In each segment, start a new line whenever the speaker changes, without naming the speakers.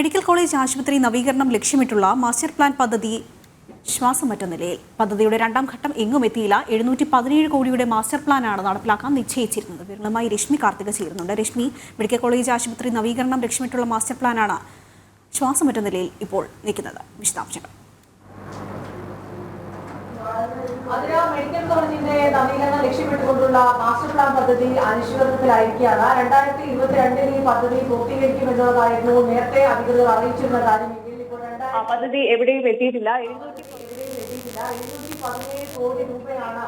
Medical college ആശുപത്രി നവീകരണം ലക്ഷ്യമിട്ടുള്ള മാസ്റ്റർ പ്ലാൻ പദ്ധതി ശ്വാസമറ്റ നിലയിൽ. പദ്ധതിയുടെ രണ്ടാം ഘട്ടം എങ്ങും എത്തിയില്ല. എഴുന്നൂറ്റി പതിനേഴ് കോടിയുടെ മാസ്റ്റർ പ്ലാനാണ് നടപ്പിലാക്കാൻ നിശ്ചയിച്ചിരുന്നത്. വിവരങ്ങളുമായി രശ്മി കാർത്തിക ചേരുന്നുണ്ട്. രശ്മി മെഡിക്കൽ കോളേജ് ആശുപത്രി നവീകരണം ലക്ഷ്യമിട്ടുള്ള മാസ്റ്റർ പ്ലാനാണ് ശ്വാസമറ്റ നിലയിൽ ഇപ്പോൾ നിൽക്കുന്നത്. വിശദാംശങ്ങൾ.
മെഡിക്കൽ കോളേജിന്റെ നവീകരണം ലക്ഷ്യമിട്ടുകൊണ്ടുള്ള മാസ്റ്റർ പ്ലാൻ പദ്ധതി അനിശ്ചിതത്വത്തിലായിരിക്കുകയാണ് രണ്ടായിരത്തി ഇരുപത്തിരണ്ടിൽ ഈ പദ്ധതി പൂർത്തീകരിക്കുമെന്നതായിരുന്നു നേരത്തെ അധികൃതർ അറിയിച്ചിരുന്ന ഇപ്പോൾ രണ്ടായിരത്തി
പദ്ധതി എവിടെയും എത്തിയിട്ടില്ല. എഴുന്നൂറ്റി
പതിനേഴ് കോടി രൂപയാണ്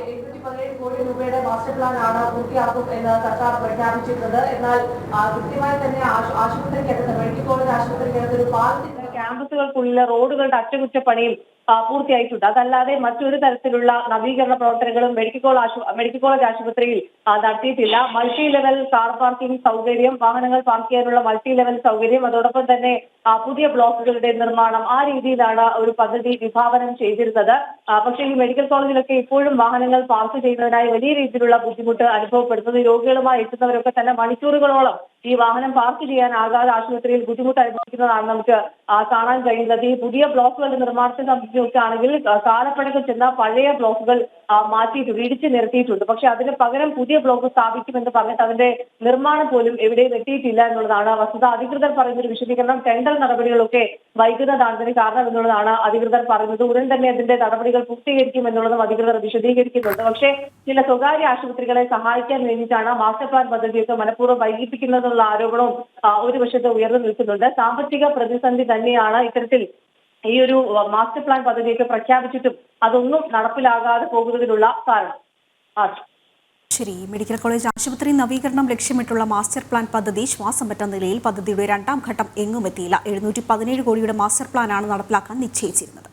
എഴുന്നൂറ്റി പതിനേഴ് കോടി രൂപയുടെ മാസ്റ്റർ പ്ലാൻ ആണ് പൂർത്തിയാക്കും എന്ന് സർക്കാർ പ്രഖ്യാപിച്ചിരുന്നത് എന്നാൽ കൃത്യമായി തന്നെ ആശു- ആശുപത്രിക്കകത്ത് മെഡിക്കൽ കോളേജ് ആശുപത്രിക്കകത്ത് ഒരു പാലത്തിന്റെ
ക്യാമ്പസുകൾക്കുള്ളിലെ റോഡുകളുടെ അറ്റകുറ്റപ്പണിയും പൂർത്തിയായിട്ടുണ്ട്. അതല്ലാതെ മറ്റൊരു തരത്തിലുള്ള നവീകരണ പ്രവർത്തനങ്ങളും മെഡിക്കൽ കോളേജ് മെഡിക്കൽ കോളേജ് ആശുപത്രിയിൽ നടത്തിയിട്ടില്ല. മൾട്ടി ലെവൽ കാർ പാർക്കിംഗ് സൗകര്യം വാഹനങ്ങൾ പാർക്ക് ചെയ്യാനുള്ള മൾട്ടി ലെവൽ സൗകര്യം അതോടൊപ്പം തന്നെ പുതിയ ബ്ലോക്കുകളുടെ നിർമ്മാണം ആ രീതിയിലാണ് ഒരു പദ്ധതി വിഭാവനം ചെയ്തിരുന്നത്. പക്ഷേ ഈ മെഡിക്കൽ കോളേജിലൊക്കെ ഇപ്പോഴും വാഹനങ്ങൾ പാർക്ക് ചെയ്യുന്നതിനായി വലിയ രീതിയിലുള്ള ബുദ്ധിമുട്ട് അനുഭവപ്പെടുന്നത് രോഗികളുമായി എത്തുന്നവരൊക്കെ തന്നെ മണിക്കൂറുകളോളം ഈ വാഹനം പാർക്ക് ചെയ്യാനാകാതെ ആശുപത്രിയിൽ ബുദ്ധിമുട്ട് അനുഭവിക്കുന്നതാണ് നമുക്ക് കാണാൻ കഴിയുന്നത്. ഈ പുതിയ ബ്ലോക്കുകളുടെ നിർമ്മാണത്തെ സംബന്ധിച്ച് നോക്കുകയാണെങ്കിൽ ആ, കാലപ്പഴക്കം ചെന്ന പഴയ ബ്ലോക്കുകൾ ആ, മാറ്റിയിട്ടുണ്ട് ഇടിച്ചു നിർത്തിയിട്ടുണ്ട്. പക്ഷെ അതിന് പകരം പുതിയ ബ്ലോക്ക് സ്ഥാപിക്കുമെന്ന് പറഞ്ഞിട്ട് അതിന്റെ നിർമ്മാണം പോലും എവിടെയും എത്തിയിട്ടില്ല എന്നുള്ളതാണ് വസ്തുത. അധികൃതർ പറയുന്ന ഒരു വിശദീകരണം ടെൻഡർ നടപടികളൊക്കെ വൈകുന്നതാണ് അതിന് കാരണം എന്നുള്ളതാണ് അധികൃതർ പറയുന്നത്. ഉടൻ തന്നെ അതിന്റെ നടപടികൾ പൂർത്തീകരിക്കും എന്നുള്ളതും അധികൃതർ വിശദീകരിക്കുന്നുണ്ട്. പക്ഷേ ചില സ്വകാര്യ ആശുപത്രികളെ സഹായിക്കാൻ വേണ്ടിയിട്ടാണ് മാസ്റ്റർ പ്ലാൻ പദ്ധതിയൊക്കെ മനഃപൂർവം വൈകിപ്പിക്കുന്നതെന്നുള്ള ആരോപണവും ഒരു വശത്ത് ഉയർന്നു നിൽക്കുന്നുണ്ട്. സാമ്പത്തിക പ്രതിസന്ധി തന്നെയാണ് ഇത്തരത്തിൽ ഈ ഒരു മാസ്റ്റർ പ്ലാൻ പദ്ധതിയൊക്കെ പ്രഖ്യാപിച്ചിട്ടും അതൊന്നും നടപ്പിലാകാതെ പോകുന്നതിനുള്ള കാരണം
ശരി മെഡിക്കൽ കോളേജ് ആശുപത്രി നവീകരണം ലക്ഷ്യമിട്ടുള്ള മാസ്റ്റർ പ്ലാൻ പദ്ധതി ശ്വാസം പറ്റ നിലയിൽ പദ്ധതിയുടെ രണ്ടാം ഘട്ടം എങ്ങും എത്തിയില്ല. എഴുന്നൂറ്റി പതിനേഴ് കോടിയുടെ മാസ്റ്റർ പ്ലാനാണ് നടപ്പിലാക്കാൻ നിശ്ചയിച്ചിരുന്നത്.